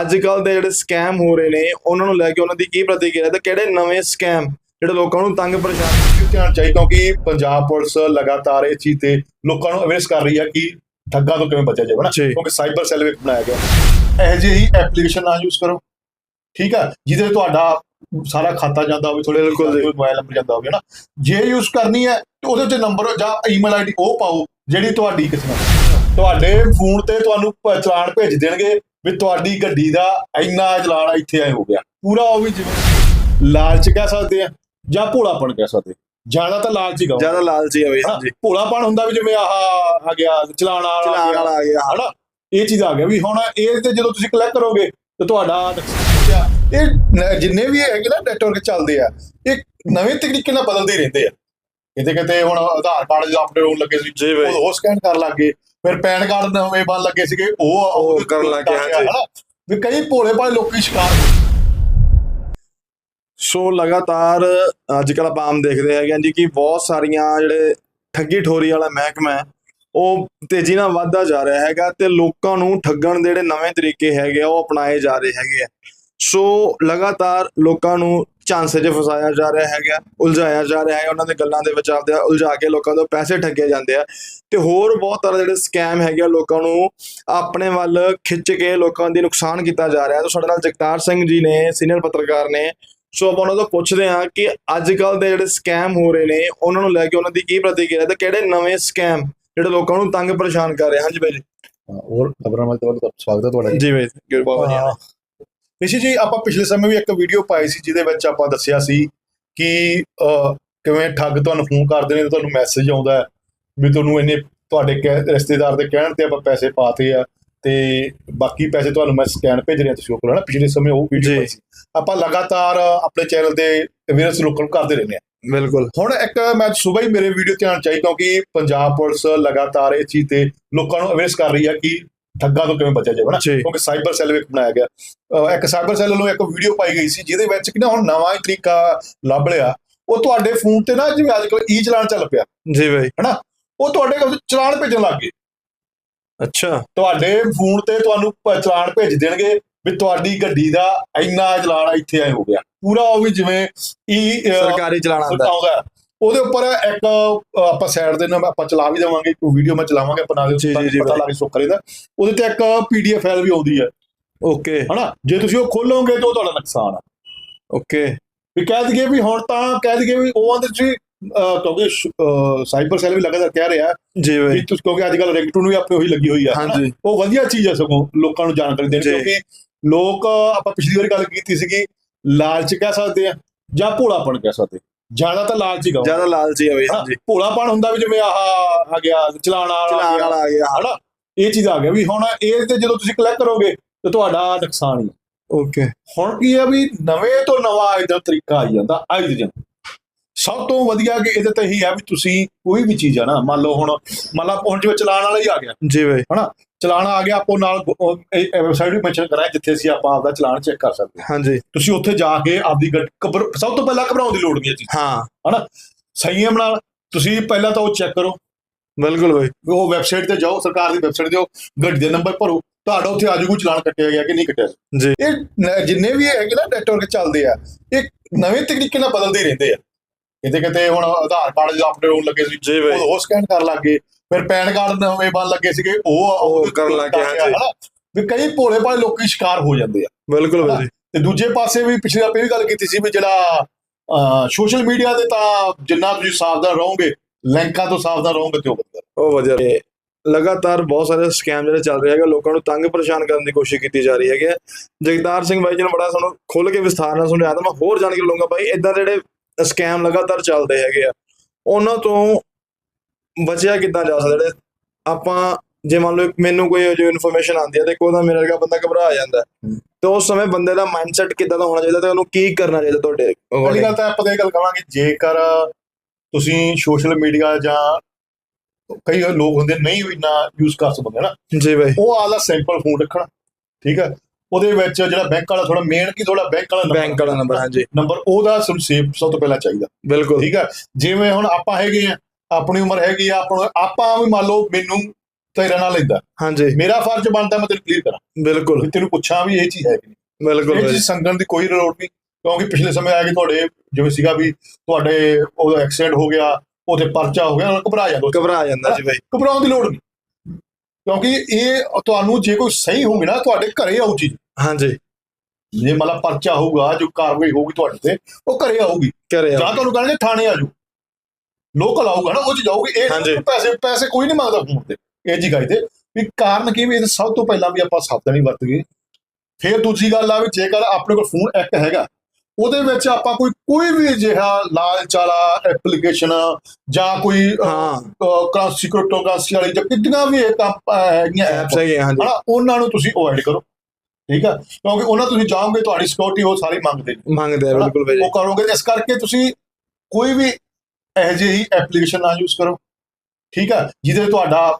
ਅੱਜ ਕੱਲ ਦੇ ਜਿਹੜੇ ਸਕੈਮ ਹੋ ਰਹੇ ਨੇ ਉਹਨਾਂ ਨੂੰ ਲੈ ਕੇ ਉਹਨਾਂ ਦੀ ਕੀ ਪ੍ਰਤੀਕਿਰਿਆ ਤੇ ਕਿਹੜੇ ਨਵੇਂ ਸਕੈਮ ਜਿਹੜੇ ਲੋਕਾਂ ਨੂੰ ਤੰਗ ਪਰੇਸ਼ਾਨ ਧਿਆਨ ਚਾਹੀਦਾ ਕਿਉਂਕਿ ਪੰਜਾਬ ਪੁਲਿਸ ਲਗਾਤਾਰ ਇਸ ਚੀਜ਼ ਤੇ ਲੋਕਾਂ ਨੂੰ ਅਵੇਅਰਸ ਕਰ ਰਹੀ ਹੈ ਕਿ ਠੱਗਾਂ ਤੋਂ ਕਿਵੇਂ ਬਚਿਆ ਜਾਵੇ ਨਾ। ਕਿਉਂਕਿ ਸਾਈਬਰ ਸੈੱਲ ਵੀ ਬਣਾਇਆ ਗਿਆ। ਇਹ ਜਿਹੀ ਐਪਲੀਕੇਸ਼ਨ ਨਾ ਯੂਜ਼ ਕਰੋ। ਠੀਕ ਹੈ ਜਿਹਦੇ ਵਿੱਚ ਤੁਹਾਡਾ ਸਾਰਾ ਖਾਤਾ ਜਾਂਦਾ ਹੋਵੇ ਥੋੜੇ ਬਿਲਕੁਲ। ਮੋਬਾਈਲ ਨੰਬਰ ਜਾਂਦਾ ਹੋਵੇ ਨਾ ਜੇ ਯੂਜ਼ ਕਰਨੀ ਹੈ ਤੇ ਉਹਦੇ ਵਿੱਚ ਨੰਬਰ ਜਾਂ ਈਮੇਲ ਆਈਡੀ ਉਹ ਪਾਓ ਜਿਹੜੀ ਤੁਹਾਡੀ ਕਿਸਮਤ ਤੁਹਾਡੇ ਫੋਨ ਤੇ ਤੁਹਾਨੂੰ ਪ- ਚਲਾਨ ਭੇਜ ਦੇਣਗੇ ਵੀ ਤੁਹਾਡੀ ਗੱਡੀ ਦਾ ਇੰਨਾ ਚਲਾਨ ਇੱਥੇ ਐ ਹੋ ਗਿਆ। ਪੂਰਾ ਉਹ ਵੀ ਜਿਵੇਂ ਲਾਲਚ ਕਹਿ ਸਕਦੇ ਆ ਜਾਂ ਭੋਲਾਪਣ ਕਹਿ ਸਕਦੇ ਜ਼ਿਆਦਾ ਤਾਂ ਲਾਲਚ ਹੀ ਕਹੋ। ਜ਼ਿਆਦਾ ਲਾਲਚੀ ਆ ਬਈ ਹਨਾ? ਹਾਂਜੀ। ਭੋਲਾਪਣ ਹੁੰਦਾ ਵੀ ਜਿਵੇਂ ਆਹ ਆ ਗਿਆ ਚਲਾਨ ਵਾਲਾ ਆ ਗਿਆ, ਵਾਲਾ ਆ ਗਿਆ। ਹਨਾ? ਇਹ ਚੀਜ਼ ਆ ਗਿਆ ਵੀ ਹੁਣ ਇਹ ਤੇ ਜਦੋਂ ਤੁਸੀਂ ਕਲਿੱਕ ਕਰੋਗੇ ਤੇ ਤੁਹਾਡਾ। ਇਹ ਨ- ਜਿੰਨੇ ਵੀ ਹੈਗੇ ਨਾ ਨੈਟਵਰਕ ਚੱਲਦੇ ਆ ਇਹ ਨਵੇਂ ਤਰੀਕੇ ਨਾਲ ਬਦਲਦੇ ਹੀ ਰਹਿੰਦੇ ਆ। ਕਿਤੇ ਕਿਤੇ ਹੁਣ ਆਧਾਰ ਕਾਰਡ ਜਦੋਂ ਅਪਡੇਟ ਹੋਣ ਲੱਗੇ ਸੀ ਜੀ ਬਈ। ਉਹ ਸਕੈਨ ਕਰਨ ਲੱਗੇ ਫਿਰ ਪੈਨ ਕਾਰਡ ਨਵੇਂ ਬਣ ਲੱਗੇ ਸੀਗੇ ਉਹ ਉਹ ਕਰਨ ਲੱਗ ਹਾਂਜੀ। ਹਨਾ? ਵੀ ਕਈ ਭੋਲੇ ਭਾਲੇ ਲੋਕੀ ਸ਼ਿਕਾਰ ਸੋ ਲਗਾਤਾਰ ਅੱਜ ਕੱਲ ਆਪਾਂ ਆਮ ਦੇਖਦੇ ਹੈਗੇ ਹਾਂ ਜੀ ਕਿ ਬਹੁਤ ਸਾਰੀਆਂ ਜਿਹੜੇ ਠੱਗੀ ਠੋਰੀ ਵਾਲਾ ਮਹਿਕਮਾ ਹੈ ਉਹ ਤੇਜ਼ੀ ਨਾਲ ਵੱਧਦਾ ਜਾ ਰਿਹਾ ਹੈਗਾ ਤੇ ਲੋਕਾਂ ਨੂੰ ਠੱਗਣ ਦੇ ਜਿਹੜੇ ਨਵੇਂ ਤਰੀਕੇ ਹੈਗੇ ਆ ਉਹ ਅਪਣਾਏ ਜਾ ਰਹੇ ਹੈਗੇ ਆ ਸੋ ਲਗਾਤਾਰ ਲੋਕਾਂ ਨੂੰ ਝਾਂਸੇ 'ਚ ਫਸਾਇਆ ਜਾ ਰਿਹਾ ਹੈਗਾ ਉਲਝਾਇਆ ਜਾ ਰਿਹਾ ਹੈ ਉਹਨਾਂ ਦੇ ਗੱਲਾਂ ਦੇ ਵਿੱਚ ਆਪਦੇ ਉਲਝਾ ਕੇ ਲੋਕਾਂ ਤੋਂ ਪੈਸੇ ਠੱਗੇ ਜਾਂਦੇ ਆ। ਤੇ ਹੋਰ ਬਹੁਤ ਤਰ੍ਹਾਂ ਜਿਹੜੇ ਸਕੈਮ ਹੈਗੇ ਆ ਲੋਕਾਂ ਨੂੰ ਆਪਣੇ ਵੱਲ ਖਿੱਚ ਕੇ ਲੋਕਾਂ ਦੀ ਨੁਕਸਾਨ ਕੀਤਾ ਜਾ ਰਿਹਾ। ਹੈ ਤਾਂ ਸਾਡੇ ਨਾਲ ਜਗਤਾਰ ਸਿੰਘ ਜੀ ਨੇ ਸੀਨੀਅਰ ਪੱਤਰਕਾਰ ਨੇ ਸੋ ਆਪਾਂ ਉਹਨਾਂ ਤੋਂ ਪੁੱਛਦੇ ਹਾਂ ਕਿ ਅੱਜ ਕੱਲ ਦੇ ਜਿਹੜੇ ਸਕੈਮ ਹੋ ਰਹੇ ਨੇ ਉਹਨਾਂ ਨੂੰ ਲੈ ਕੇ ਉਹਨਾਂ ਦੀ ਕੀ ਪ੍ਰਤੀਕਿਰਿਆ ਤੇ ਕਿਹੜੇ ਨਵੇਂ ਸਕੈਮ ਜਿਹੜੇ ਲੋਕਾਂ ਨੂੰ ਤੰਗ ਪਰੇਸ਼ਾਨ ਕਰ ਰਹੇ ਬਾਈ ਜੀ। ਹੋਰ ਖਬਰਾਂ ਵਿੱਚ ਤੁਹਾਡਾ ਸਵਾਗਤ ਹੈ ਤੁਹਾਡਾ। ਜੀ ਬਾਈ ਕਿਰਪਾ ਹਾਂ। ਰਿਸ਼ੀ ਜੀ ਆਪਾਂ ਪਿਛਲੇ ਸਮੇਂ ਵੀ ਇੱਕ ਵੀਡੀਓ ਪਾਈ ਸੀ ਜਿਹਦੇ ਵਿੱਚ ਆਪਾਂ ਦੱਸਿਆ ਸੀ ਕਿ ਕਿਵੇਂ ਠੱਗ ਤੁਹਾਨੂੰ ਫੋਨ ਕਰਦੇ ਨੇ ਤੇ ਤੁਹਾਨੂੰ ਮੈਸੇਜ ਆਉਂਦਾ ਹੈ ਵੀ ਤੁਹਾਨੂੰ ਇੰਨੇ ਤੁਹਾਡੇ ਕਹਿ- ਰਿਸ਼ਤੇਦਾਰ ਦੇ ਕਹਿਣ ਤੇ ਆਪਾਂ ਪੈਸੇ ਪਾਤੇ ਆ ਤੇ ਬਾਕੀ ਪੈਸੇ ਤੁਹਾਨੂੰ ਮੈਂ ਸਕੈਨ ਭੇਜ ਰਿਹਾ ਤੁਸੀਂ ਉਹ ਕੋਲ ਨਾ ਪਿਛਲੇ ਸਮੇਂ ਉਹ ਵੀਡੀਓ। ਪਾਈ ਸੀ। ਆਪਾਂ ਲਗਾਤਾਰ ਆਪਣੇ ਚੈਨਲ ਤੇ ਅਵੇਅਰਨੈਸ ਲੋਕਾਂ ਨੂੰ ਕਰਦੇ ਰਹਿੰਦੇ ਆ ਬਿਲਕੁਲ। ਹੁਣ ਇੱਕ ਮੈਂ ਸਵੇਰ ਹੀ ਮੇਰੇ ਵੀਡੀਓ ਧਿਆਨ ਚਾਹੀ ਕਿਉਂਕਿ ਪੰਜਾਬ ਪੁਲਿਸ ਲਗਾਤਾਰ ਇਸ ਚੀਜ਼ ਤੇ ਲੋਕਾਂ ਨੂੰ ਅਵੇਅਰਸ ਕਰ ਰਹੀ ਹੈ ਕਿ ਠੱਗਾਂ ਤੋਂ ਕਿਵੇਂ ਬਚਿਆ ਜਾਵੇ ਨਾ ਕਿਉਂਕਿ ਸਾਈਬਰ ਸੈੱਲ ਵੀ ਬਣਾਇਆ ਗਿਆ। ਇੱਕ ਸਾਈਬਰ ਸੈੱਲ ਨੂੰ ਇੱਕ ਵੀਡੀਓ ਪਾਈ ਗਈ ਸੀ ਜਿਹਦੇ ਵਿੱਚ ਕਿ ਨਾ ਹੁਣ ਨਵਾਂ ਹੀ ਤਰੀਕਾ ਲੱਭ ਲਿਆ। ਉਹ ਤੁਹਾਡੇ ਫੋਨ ਤੇ ਨਾ ਜਿਵੇਂ ਅੱਜ ਈ ਚਲਾਨ ਚੱਲ ਪਿਆ। ਜੀ ਬਾਈ। ਉਹ ਤੁਹਾਡੇ ਕੋਲ ਚਲਾਨ ਭੇਜਣ ਲੱਗ ਗਏ। ਅੱਛਾ। ਤੁਹਾਡੇ ਫੋਨ ਤੇ ਤੁਹਾਨੂੰ ਚਲਾਨ ਭੇਜ ਦੇਣਗੇ ਵੀ ਤੁਹਾਡੀ ਗੱਡੀ ਦਾ ਇੰਨਾ ਚਲਾਨ ਇੱਥੇ ਐ ਹੋ ਗਿਆ। ਪੂਰਾ ਉਹ ਵੀ ਜਿਵੇਂ ਈ ਸਰਕਾਰੀ ਚਲਾਣਾ ਆਉਂਦਾ। ਉਹਦੇ ਉੱਪਰ ਇੱਕ ਆਪਾਂ ਸਾਈਡ ਦੇ ਨਾਲ ਆਪਾਂ ਚਲਾ ਵੀ ਦੇਵਾਂਗੇ ਕੋਈ ਵੀਡੀਓ ਮੈਂ ਚਲਾਵਾਂਗੇ ਜੀ, ਜੀ, ਜੀ, ਪਤਾ ਲੱਗੇ ਸੁੱਕ ਦਾ। ਉਹਦੇ ਤੇ ਇੱਕ ਪੀਡੀਐਫ ਫਾਈਲ ਵੀ ਆਉਂਦੀ ਹੈ। ਓਕੇ ਹਨਾ? ਜੇ ਤੁਸੀਂ ਉਹ ਖੋਲੋਗੇ ਤਾਂ ਉਹ ਤੁਹਾਡਾ ਨੁਕਸਾਨ ਆ। ਓਕੇ ਵੀ ਕਹਿ ਦਈਏ ਵੀ ਹੁਣ ਤਾਂ ਕਹਿ ਦਈਏ ਵੀ ਉਹ ਸੀ ਅਹ, ਕਿਉਂਕਿ ਸਾਈਬਰ ਸੈੱਲ ਵੀ ਲਗਾਤਾਰ ਕਹਿ ਰਿਹਾ। ਜੀ ਵੀ ਤੁਸੀਂ ਕਿਉਂਕਿ ਅੱਜ ਕੱਲ ਰਿੰਗਟੋਨ ਵੀ ਆਪੇ ਉਹੀ ਲੱਗੀ ਹੋਈ ਆ। ਉਹ ਵਧੀਆ ਚੀਜ਼ ਹੈ ਸਗੋਂ ਲੋਕਾਂ ਨੂੰ ਜਾਣਕਾਰੀ ਦੇਣੀ ਜੀ। ਕਿਉਂਕਿ ਲੋਕ ਆਪਾਂ ਪਿਛਲੀ ਵਾਰੀ ਗੱਲ ਕੀਤੀ ਸੀਗੀ ਲਾਲਚ ਕਹਿ ਸਕਦੇ ਆ ਜਾਂ ਭੋਲਾਪਣ ਕਹਿ ਸਕਦੇ। ਜ਼ਿਆਦਾ ਤਾਂ ਲਾਲਚ ਹੀ ਕਹੋ ਜ਼ਿਆਦਾ ਲਾਲਚੀ ਆ ਬਈ ਹਨਾ? ਹਾਂਜੀ। ਭੋਲਾਪਣ ਹੁੰਦਾ ਵੀ ਜਿਵੇਂ ਆਹ ਆ ਗਿਆ ਚਲਾਨ ਵਾਲਾ ਆ ਗਿਆ, ਆ ਹਨਾ? ਇਹ ਚੀਜ਼ ਆ ਗਿਆ ਵੀ ਹੁਣ ਇਹ ਤੇ ਜਦੋਂ ਤੁਸੀਂ ਕਲਿੱਕ ਕਰੋਗੇ ਤੇ ਤੁਹਾਡਾ ਨੁਕਸਾਨ ਹੀ। ਓਕੇ। ਹੁਣ ਕੀ ਹੈ ਵੀ ਨਵੇਂ ਤੋਂ ਨਵਾਂ ਇਹਦਾ ਤਰੀਕਾ ਆਈ ਜਾਂਦਾ ਅੱਜ ਜਨ ਸਭ ਤੋਂ ਵਧੀਆ ਕਿ ਇਹਦੇ ਤੇ ਹੀ ਹੈ ਵੀ ਤੁਸੀਂ ਕੋਈ ਵੀ ਚੀਜ਼ ਆ ਨਾ ਮੰਨ ਲਓ ਹੁਣ ਮੰਨ ਲਓ ਹੁਣ ਜਿਵੇਂ ਚਲਾਨ ਵਾਲਾ ਹੀ ਆ ਗਿਆ। ਜੀ ਬਾਈ। ਚਲਾਨ ਆ ਗਿਆ ਆਪੋ ਨਾਲ ਵੈਬਸਾਈਟ ਵੀ ਮੈਂਸ਼ਨ ਕਰਾਇਆ ਜਿੱਥੇ ਅਸੀਂ ਆਪਾਂ ਆਪਦਾ ਚਲਾਨ ਚੈੱਕ ਕਰ ਸਕਦੇ ਹਾਂ। ਹਾਂਜੀ। ਤੁਸੀਂ ਉੱਥੇ ਜਾ ਕੇ ਆਪਦੀ ਗੱਡ- ਸਭ ਤੋਂ ਪਹਿਲਾਂ ਘਬਰਾਉਣ ਦੀ ਲੋੜ ਨਹੀਂ ਹੈ ਜੀ ਹਾਂ। ਸੰਯਮ ਨਾਲ ਤੁਸੀਂ ਪਹਿਲਾਂ ਤਾਂ ਉਹ ਚੈੱਕ ਕਰੋ। ਬਿਲਕੁਲ ਬਾਈ। ਉਹ ਵੈਬਸਾਈਟ ਤੇ ਜਾਓ ਸਰਕਾਰ ਦੀ ਵੈਬਸਾਈਟ ਤੇ ਜਾਓ ਗੱਡੀ ਦੇ ਨੰਬਰ ਭਰੋ। ਤੁਹਾਡਾ ਉੱਥੇ ਆਜੂਗਾ ਚਲਾਨ ਕੱਟਿਆ ਗਿਆ ਕਿ ਨਹੀਂ ਕੱਟਿਆ ਜੀ। ਇਹ ਜਿੰਨੇ ਵੀ ਹੈਗੇ ਨਾ ਨੈਟਵਰਕ ਚੱਲਦੇ ਆ ਇਹ ਨਵੇਂ ਤਰੀਕੇ ਨਾਲ ਬਦਲਦੇ ਰਹਿੰਦੇ ਆ। ਕਿਤੇ ਕਿਤੇ ਹੁਣ ਆਧਾਰ ਕਾਰਡ ਜਦੋਂ ਅਪਡੇਟ ਹੋਣ ਲੱਗੇ ਸੀ ਉਹ ਸਕੈਨ ਕਰਨ ਲੱਗੇ ਫਿਰ ਪੈਨ ਕਾਰਡ ਨਵੇਂ ਬਣ ਲੱਗੇ ਸੀਗੇ ਉਹ ਉਹ ਕਰਨ ਲੱਗ ਹਾਂਜੀ। ਹਨਾ? ਵੀ ਕਈ ਭੋਲੇ ਭਾਲੇ ਲੋਕੀ ਸ਼ਿਕਾਰ ਹੋ ਜਾਂਦੇ ਆ ਬਿਲਕੁਲ ਜੀ ਤੇ ਦੂਜੇ ਪਾਸੇ ਵੀ ਪਿਛਲੇ ਆਪੇ ਵੀ ਗੱਲ ਕੀਤੀ ਸੀ ਵੀ ਜਿਹੜਾ ਸੋਸ਼ਲ ਮੀਡੀਆ ਤੇ ਤਾਂ ਜਿੰਨਾ ਤੁਸੀਂ ਸਾਵਧਾਨ ਰਹੋਗੇ ਲਿੰਕਾਂ ਤੋਂ ਸਾਵਧਾਨ ਰਹੋਗੇ ਤੇ ਉਹ ਵਧੀਆ ਉਹ ਵਧੀਆ ਲਗਾਤਾਰ ਬਹੁਤ ਸਾਰੇ ਸਕੈਮ ਜਿਹੜੇ ਚੱਲ ਰਹੇ ਹੈਗੇ ਲੋਕਾਂ ਨੂੰ ਤੰਗ ਪਰੇਸ਼ਾਨ ਕਰਨ ਦੀ ਕੋਸ਼ਿਸ਼ ਕੀਤੀ ਜਾ ਰਹੀ ਹੈਗੀ ਹੈ। ਜਗਤਾਰ ਸਿੰਘ ਬਾਈ ਜੀ ਨੇ ਬੜਾ ਸਾਨੂੰ ਖੁੱਲ ਕੇ ਵਿਸਥਾਰ ਨਾਲ ਸਮਝਾਇਆ ਤਾਂ ਮੈਂ ਹੋਰ ਜਾਣਕਾਰੀ ਲਵਾਂਗਾ ਬਾਈ ਇਦਾਂ ਦੇ ਜਿਹੜੇ ਸਕੈਮ ਲਗਾਤਾਰ ਚੱਲਦੇ ਹੈਗੇ ਆ ਉਹਨਾਂ ਤੋਂ ਬਚਿਆ ਕਿੱਦਾਂ ਜਾ ਸਕਦਾ? ਜਿਹੜੇ ਆਪਾਂ ਜੇ ਮੰਨ ਲਓ ਮੈਨੂੰ ਕੋਈ ਜੋ ਇਨਫੋਰਮੇਸ਼ਨ ਆਉਂਦੀ ਹੈ ਤੇ ਕੋਈ ਦਾ ਮੇਰੇ ਵਰਗਾ ਬੰਦਾ ਘਬਰਾ ਜਾਂਦਾ। ਤੇ ਉਸ ਸਮੇਂ ਬੰਦੇ ਦਾ ਮਾਈਂਡਸੈਟ ਕਿੱਦਾਂ ਦਾ ਹੋਣਾ ਚਾਹੀਦਾ ਤੇ ਉਹਨੂੰ ਕੀ ਕਰਨਾ ਚਾਹੀਦਾ ਤੁਹਾਡੇ according? ਗੱਲ ਤਾਂ ਆਪਾਂ ਇਹ ਗੱਲ ਕਵਾਂਗੇ ਜੇਕਰ ਤੁਸੀਂ ਸੋਸ਼ਲ ਮੀਡੀਆ ਜਾਂ ਕਈ ਲੋਕ ਹੁੰਦੇ ਨਹੀਂ ਵੀ ਨਾ ਯੂਜ਼ ਕਰ ਸਕਦੇ ਨਾ ਜੀ ਬਾਈ। ਉਹ ਆਲਾ ਸਿੰਪਲ ਫੋਨ ਰੱਖਣਾ ਠੀਕ ਹੈ। ਉਹਦੇ ਵਿੱਚ ਜਿਹੜਾ ਬੈਂਕ ਵਾਲਾ ਥੋੜਾ ਮੇਨ ਕੀ? ਥੋੜਾ ਬੈਂਕ ਵਾਲਾ ਬੈਂਕ ਵਾਲਾ ਨੰਬਰ ਹਾਂਜੀ। ਨੰਬਰ ਉਹਦਾ ਸੇਵ ਸਭ ਤੋਂ ਪਹਿਲਾਂ ਚਾਹੀਦਾ। ਬਿਲਕੁਲ। ਠੀਕ ਹੈ। ਜਿਵੇਂ ਹੁਣ ਆਪਾਂ ਹੈਗੇ ਆ ਆਪਣੀ ਉਮਰ ਹੈਗੀ ਆ ਆਪਾਂ ਆਪਾਂ ਵੀ ਮੰਨ ਲਓ ਮੈਨੂੰ ਤੇਰਾ ਨਾਲ ਲੈਂਦਾ ਹਾਂਜੀ। ਮੇਰਾ ਫਰਜ਼ ਬਣਦਾ ਮੈਂ ਤੈਨੂੰ ਕਲੀਅਰ ਕਰਾਂ। ਬਿਲਕੁਲ। ਵੀ ਤੈਨੂੰ ਪੁੱਛਾਂ ਵੀ ਇਹ ਚੀਜ਼ ਹੈ ਕਿ ਨਹੀਂ। ਬਿਲਕੁਲ ਇਹ ਚੀਜ਼ ਸੰਗਣ ਦੀ ਕੋਈ ਲੋੜ ਨਹੀਂ ਕਿਉਂਕਿ ਪਿਛਲੇ ਸਮੇਂ ਆ ਕਿ ਤੁਹਾਡੇ ਜਿਵੇਂ ਸੀਗਾ ਵੀ ਤੁਹਾਡੇ ਉਹ ਐਕਸੀਡੈਂਟ ਹੋ ਗਿਆ ਉਹਦੇ ਪਰਚਾ ਹੋ ਗਿਆ ਘਬਰਾ ਜਾਂਦੇ ਘਬਰਾ ਜਾਂਦਾ ਜੀ ਭਾਈ। ਘਬਰਾਉਣ ਦੀ ਲੋੜ ਨਹੀਂ। ਕਿਉਂਕਿ ਇਹ ਤੁਹਾਨੂੰ ਜੇ ਕੋਈ ਸਹੀ ਹੋਵੇ ਨਾ ਤੁਹਾਡੇ ਘਰੇ ਆਊ ਚੀਜ਼। ਹਾਂਜੀ। ਜੇ ਮਤਲਬ ਪਰਚਾ ਹੋਊਗਾ ਜੋ ਕਾਰਵਾਈ ਹੋਊਗੀ ਤੁਹਾਡੇ ਤੇ ਉਹ ਘਰੇ ਆਊਗੀ। ਜਾਂ ਤੁਹਾਨੂੰ ਕਹਿਣਗੇ ਥਾਣੇ ਆ ਜਾਓ। ਲੋਕਲ ਆਊਗਾ ਨਾ ਉਹ ਚ ਜਾਊਗੀ ਇਹ ਪੈਸੇ ਪੈਸੇ ਕੋਈ ਨਹੀਂ ਮੰਗਦਾ ਫੋਨ ਤੇ ਇਹ ਜੀ ਗੱਲ ਤੇ ਵੀ ਕਾਰਨ ਕੀ ਵੀ ਇਹ ਸਭ ਤੋਂ ਪਹਿਲਾਂ ਵੀ ਆਪਾਂ ਨਹੀਂ ਵਰਤ ਗਏ ਫਿਰ ਦੂਜੀ ਗੱਲ ਆ ਵੀ ਜੇਕਰ ਆਪਣੇ ਕੋਲ ਫੋਨ ਇੱਕ ਹੈਗਾ ਉਹਦੇ ਵਿੱਚ ਆਪਾਂ ਕੋਈ ਕੋਈ ਵੀ ਅਜਿਹਾ ਲਾਲਚ ਵਾਲਾ ਐਪਲੀਕੇਸ਼ਨ ਜਾਂ ਕੋਈ ਹਾਂ। ਕਰੰਸੀ ਕ੍ਰਿਪਟੋ ਕਰੰਸੀ ਵਾਲੀ ਜਾਂ ਕਿੰਨੀਆਂ ਵੀ ਹੈਗੀਆਂ ਐਪਸ ਐਪ ਹੈਗੇ ਆ, ਹਾਂਜੀ। ਹਨਾ ਉਹਨਾਂ ਨੂੰ ਤੁਸੀਂ ਅਵੋਇਡ ਕਰੋ ਠੀਕ ਆ? ਕਿਉਂਕਿ ਉਹਨਾਂ ਤੁਸੀਂ ਜਾਓਗੇ ਤੁਹਾਡੀ ਸਿਕਿਉਰਿਟੀ ਉਹ ਸਾਰੀ ਮੰਗਦੇ ਨੇ। ਮੰਗਦੇ ਬਿਲਕੁਲ ਉਹ ਕਰੋਗੇ ਇਸ ਕਰਕੇ ਤੁਸੀਂ ਕੋਈ ਵੀ ਇਹੋ ਜਿਹੀ ਐਪਲੀਕੇਸ਼ਨ ਨਾ ਯੂਜ਼ ਕਰੋ। ਠੀਕ ਆ? ਜਿਹਦੇ ਤੁਹਾਡਾ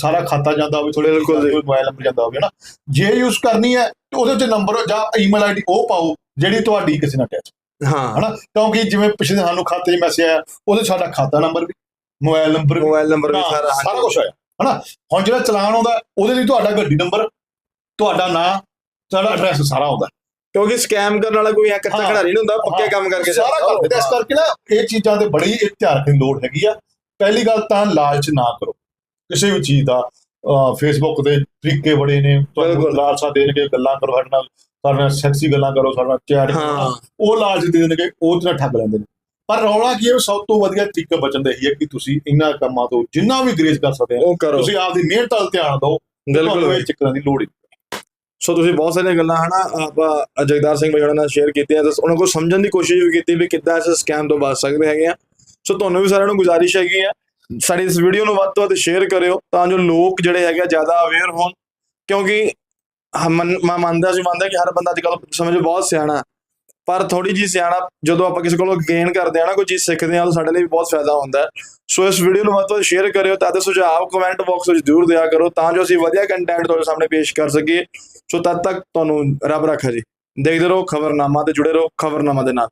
ਸਾਰਾ ਖਾਤਾ ਜਾਂਦਾ ਹੋਵੇ ਥੋੜੇ ਬਿਲਕੁਲ। ਮੋਬਾਈਲ ਨੰਬਰ ਜਾਂਦਾ ਹੋਵੇ ਨਾ ਜੇ ਯੂਜ਼ ਕਰਨੀ ਹੈ ਤੇ ਉਹਦੇ 'ਚ ਨੰਬਰ ਜਾਂ ਈਮੇਲ ਆਈਡੀ ਉਹ ਪਾਓ ਜਿਹੜੀ ਤੁਹਾਡੀ ਕਿਸੇ ਨਾਲ ਅਟੈਚ ਹਾਂ। ਹਨਾ? ਕਿਉਂਕਿ ਜਿਵੇਂ ਪਿਛਲੇ ਸਾਨੂੰ ਖਾਤੇ 'ਚ ਮੈਸੇਜ ਆਇਆ ਉਹਦੇ ਸਾਡਾ ਖਾਤਾ ਨੰਬਰ ਵੀ ਮੋਬਾਈਲ ਨੰਬਰ ਮੋਬਾਈਲ ਨੰਬਰ ਵੀ ਹਾਂ, ਸਾਰਾ ਸਾਰਾ ਕੁਝ ਆਇਆ ਹਨਾ? ਹੁਣ ਜਿਹੜਾ ਚਲਾਨ ਆਉਂਦਾ ਉਹਦੇ ਲਈ ਤੁਹਾਡਾ ਗੱਡੀ ਨੰਬਰ ਤੁਹਾਡਾ ਨਾਂ ਤੁਹਾਡਾ ਐਡਰੈਸ ਸਾਰਾ ਆਉਂਦਾ। ਕਿਉਂਕਿ ਸਕੈਮ ਕਰਨ ਵਾਲਾ ਕੋਈ ਐ ਕੱਚਾ ਹਾਂ। ਖਿਡਾਰੀ ਨਹੀਂ ਹੁੰਦਾ ਪੱਕੇ ਹਾਂ, ਕੰਮ ਕਰਕੇ ਸਾਰਾ ਨੇ। ਇਸ ਕਰਕੇ ਨਾ ਇਹ ਚੀਜ਼ਾਂ ਤੇ ਬੜੀ ਰੱਖਣ ਦੀ ਲੋੜ ਹੈਗੀ ਆ। ਪਹਿਲੀ ਗੱਲ ਤਾਂ ਲਾਲਚ ਨਾ ਕਰੋ। ਕਿਸੇ ਵੀ ਚੀਜ਼ ਦਾ ਫੇਸਬੁੱਕ ਦੇ ਤਰੀਕੇ ਬੜੇ ਨੇ। ਤੁਹਾਨੂੰ। ਲਾਲਸਾ ਦੇਣਗੇ ਗੱਲਾਂ ਕਰੋ ਸਾਡੇ ਨਾਲ। ਸਾਡੇ ਨਾਲ ਸੈਕਸੀ ਗੱਲਾਂ ਕਰੋ ਸਾਡੇ ਨਾਲ ਚੈਟ ਹਾਂ। ਉਹ ਲਾਲਚ ਦੇ ਦੇਣਗੇ ਉਹ ਤੇ ਨਾਲ ਠੱਗ ਲੈਂਦੇ ਨੇ। ਪਰ ਰੌਲਾ ਕੀ ਹੈ ਸਭ ਤੋਂ ਵਧੀਆ ਤਰੀਕਾ ਬਚਣ ਦਾ ਇਹੀ ਹੈ ਕਿ ਤੁਸੀਂ ਇਹਨਾਂ ਕੰਮਾਂ ਤੋਂ ਜਿੰਨਾ ਵੀ ਗ੍ਰੇਜ਼ ਕਰ ਸਕਦੇ ਹੋ ਤੁਸੀਂ ਆਪਦੀ ਮਿਹਨਤ ਵੱਲ ਧਿਆਨ ਦਿਓ। ਬਿਲਕੁਲ। ਇਹ ਚੱਕਰਾਂ ਦੀ ਲੋੜ ਨਹੀਂ। ਸੋ ਤੁਸੀਂ ਬਹੁਤ ਸਾਰੀਆਂ ਗੱਲਾਂ, ਹਨਾ, ਆਪਾਂ ਜਗਦਾਰ ਸਿੰਘ ਭਾਈ ਹੋਣਾ ਨਾਲ ਸ਼ੇਅਰ ਕੀਤੀਆਂ ਤੇ ਉਹਨਾਂ ਕੋਲ ਸਮਝਣ ਦੀ ਕੋਸ਼ਿਸ਼ ਵੀ ਕੀਤੀ ਵੀ ਕਿੱਦਾਂ ਇਸ ਸਕੈਮ ਤੋਂ ਬਚ ਸਕਦੇ ਹੈਗੇ ਆ। ਸੋ ਤੁਹਾਨੂੰ ਵੀ ਸਾਰਿਆਂ ਨੂੰ ਗੁਜ਼ਾਰਿਸ਼ ਹੈਗੀ ਆ। ਸਾਡੀ ਇਸ ਵੀਡੀਓ ਨੂੰ ਵੱਧ ਤੋਂ ਵੱਧ ਸ਼ੇਅਰ ਕਰਿਓ ਤਾਂ ਜੋ ਲੋਕ ਜਿਹੜੇ ਹੈਗੇ ਆ ਜ਼ਿਆਦਾ ਅਵੇਅਰ ਹੋਣ। ਕਿਉਂਕਿ ਮੈਂ ਮੰਨਦਾ ਸੀ ਮੰਨਦਾ ਕਿ ਹਰ ਬੰਦਾ ਅੱਜ ਅੱਜਕੱਲ ਸਮਝ ਬਹੁਤ ਸਿਆਣਾ। ਪਰ ਥੋੜੀ ਜੀ ਸਿਆਣਾ ਜਦੋਂ ਆਪਾਂ ਕਿਸੇ ਕੋਲੋਂ ਗੇਨ ਕਰਦੇ ਆ ਨਾ, ਕੋਈ ਚੀਜ਼ ਸਿੱਖਦੇ ਆ ਤਾਂ ਸਾਡੇ ਲਈ ਵੀ ਬਹੁਤ ਫਾਇਦਾ ਹੁੰਦਾ ਸੋ ਇਸ ਵੀਡੀਓ ਨੂੰ ਵੱਧ ਤੋਂ ਵੱਧ ਸ਼ੇਅਰ ਕਰਿਓ, ਤਾਂ ਤੇ ਸੁਝਾਅ ਕਮੈਂਟ ਬਾਕਸ ਵਿੱਚ ਜ਼ਰੂਰ ਦਿਆ ਕਰੋ, ਤਾਂ ਜੋ ਅਸੀਂ ਵਧੀਆ ਕੰਟੈਂਟ ਤੁਹਾਡੇ ਸਾਹਮਣੇ ਪੇਸ਼ ਕਰ ਸਕੀਏ। ਸੋ ਤਦ ਤੱਕ ਤੁਹਾਨੂੰ ਰੱਬ ਰੱਖਾ ਜੀ। ਦੇਖਦੇ ਰਹੋ, ਖਬਰਨਾਮਾ ਤੇ ਜੁੜੇ ਰਹੋ, ਖਬਰਨਾਮਾ ਦੇ ਨਾਲ।